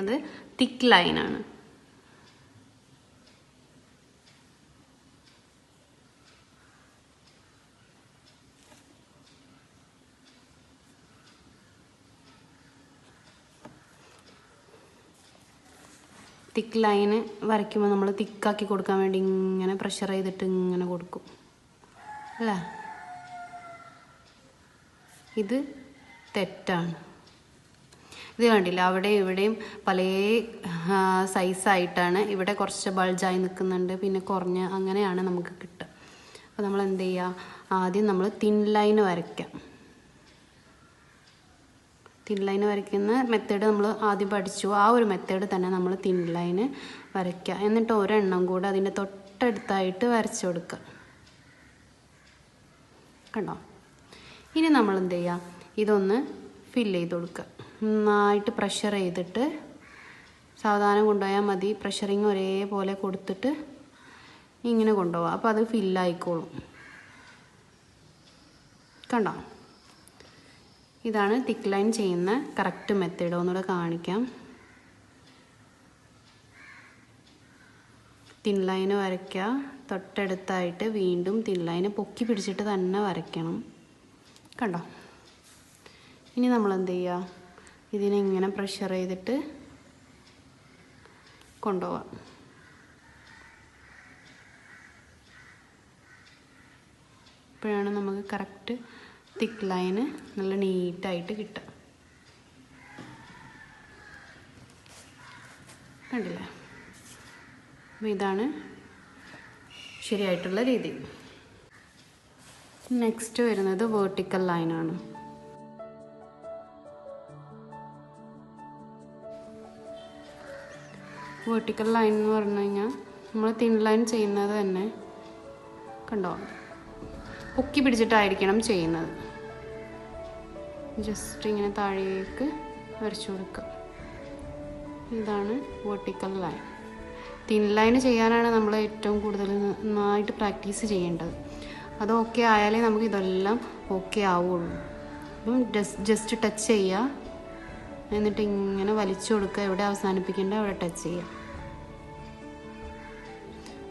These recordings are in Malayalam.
വരുന്നത് തിക്ക് ലൈനാണ് തിക്ക് ലൈന് വരയ്ക്കുമ്പോൾ നമ്മൾ തിക്കാക്കി കൊടുക്കാൻ വേണ്ടി ഇങ്ങനെ പ്രഷർ ചെയ്തിട്ട് ഇങ്ങനെ കൊടുക്കും. അല്ലേ? ഇത് തെറ്റാണ്. ഇത് കണ്ടില്ല? അവിടെ ഇവിടെയും പല സൈസായിട്ടാണ് ഇവിടെ കുറച്ച് ബൾജായി നിൽക്കുന്നുണ്ട്. പിന്നെ കുറഞ്ഞ് അങ്ങനെയാണ് നമുക്ക് കിട്ടുക. അപ്പോൾ നമ്മൾ എന്ത് ചെയ്യുക ആദ്യം നമ്മൾ തിൻ ലൈന് വരയ്ക്കാം. തിൻ ലൈന് വരയ്ക്കുന്ന മെത്തേഡ് നമ്മൾ ആദ്യം പഠിച്ചു. ആ ഒരു മെത്തേഡ് തന്നെ നമ്മൾ തിൻ ലൈന് വരയ്ക്കുക. എന്നിട്ട് ഒരെണ്ണം കൂടെ അതിന്റെ തൊട്ടടുത്തായിട്ട് വരച്ചു കൊടുക്കുക. കണ്ടോ? ഇനി നമ്മൾ എന്ത് ചെയ്യുക ഇതൊന്ന് ഫില്ല് ചെയ്ത് കൊടുക്കുക. നന്നായിട്ട് പ്രഷർ ചെയ്തിട്ട് സാവധാനം കൊണ്ടുപോയാൽ മതി. പ്രഷറിങ് ഒരേപോലെ കൊടുത്തിട്ട് ഇങ്ങനെ കൊണ്ടുപോകാം അപ്പോൾ അത് ഫില്ലായിക്കോളും കണ്ടോ? ഇതാണ് തിക്ക് ലൈൻ ചെയ്യുന്ന കറക്റ്റ് മെത്തേഡ് ഒന്നുകൂടെ കാണിക്കാം. തിൻ ലൈന് വരയ്ക്കുക. തൊട്ടടുത്തായിട്ട് വീണ്ടും തിൻ ലൈന് പൊക്കി പിടിച്ചിട്ട് തന്നെ വരയ്ക്കണം. കണ്ടോ? ഇനി നമ്മൾ എന്ത് ചെയ്യുക? ഇതിനെ ഇങ്ങനെ പ്രഷർ ചെയ്തിട്ട് കൊണ്ടുപോവാം. ഇപ്പോഴാണ് നമുക്ക് കറക്റ്റ് തിക്ക് ലൈന് നല്ല നീറ്റായിട്ട് കിട്ടുക. കണ്ടില്ലേ? അപ്പോൾ ഇതാണ് ശരിയായിട്ടുള്ള രീതി. നെക്സ്റ്റ് വരുന്നത് വേർട്ടിക്കൽ ലൈനാണ് വേർട്ടിക്കൽ ലൈൻ എന്ന് പറഞ്ഞു കഴിഞ്ഞാൽ നമ്മൾ തിൻ ലൈൻ ചെയ്യുന്നത് തന്നെ കണ്ടോ? പൊക്കി പിടിച്ചിട്ടായിരിക്കണം ചെയ്യുന്നത്. ജസ്റ്റ് ഇങ്ങനെ താഴേക്ക് വരച്ചു കൊടുക്കുക. ഇതാണ് വേർട്ടിക്കൽ ലൈൻ തിൻ ലൈൻ ചെയ്യാനാണ് നമ്മൾ ഏറ്റവും കൂടുതൽ നന്നായിട്ട് പ്രാക്ടീസ് ചെയ്യേണ്ടത്. അത് ഓക്കെ ആയാലേ നമുക്ക് ഇതെല്ലാം ഓക്കെ ആവുള്ളൂ. അപ്പം ജസ്റ്റ് ടച്ച് ചെയ്യുക. എന്നിട്ട് ഇങ്ങനെ വലിച്ചു കൊടുക്കുക എവിടെ അവസാനിപ്പിക്കേണ്ട അവിടെ ടച്ച് ചെയ്യുക.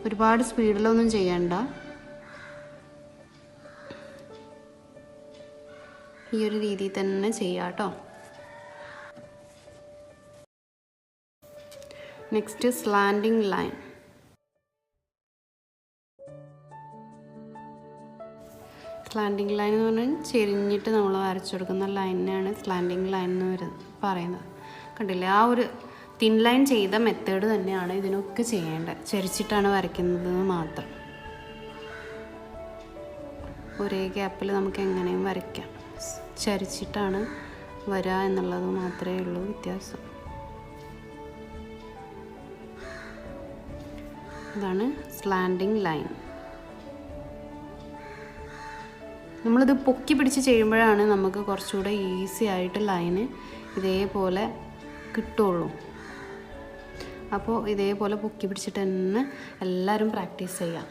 ഒരുപാട് സ്പീഡിലൊന്നും ചെയ്യണ്ട. ഈ ഒരു രീതിയിൽ തന്നെ ചെയ്യാം കേട്ടോ. Next slanting line slanting line എന്ന് പറഞ്ഞാൽ ചെരിഞ്ഞിട്ട് നമ്മൾ വരച്ചു കൊടുക്കുന്ന ലൈനാണ് സ്ലാൻഡിങ് ലൈൻ എന്ന് വരുന്നത്. പറയുന്നത്. കണ്ടില്ലേ? ആ ഒരു തിൻ ലൈൻ ചെയ്ത മെത്തേഡ് തന്നെയാണ് ഇതിനൊക്കെ ചെയ്യേണ്ടത്. ചെരിച്ചിട്ടാണ് വരയ്ക്കുന്നത് മാത്രം. ഒരേ ഗ്യാപ്പിൽ നമുക്ക് എങ്ങനെയും വരയ്ക്കാം. ചരിച്ചിട്ടാണ് വരിക എന്നുള്ളത് മാത്രമേ ഉള്ളൂ വ്യത്യാസം. ഇതാണ് സ്ലാൻഡിങ് ലൈൻ നമ്മളിത് പൊക്കി പിടിച്ച് ചെയ്യുമ്പോഴാണ് നമുക്ക് കുറച്ചുകൂടെ ഈസി ആയിട്ട് ലൈന് ഇതേപോലെ കിട്ടുള്ളൂ. അപ്പോൾ ഇതേപോലെ പൊക്കി പിടിച്ചിട്ട് തന്നെ എല്ലാവരും പ്രാക്ടീസ് ചെയ്യാം.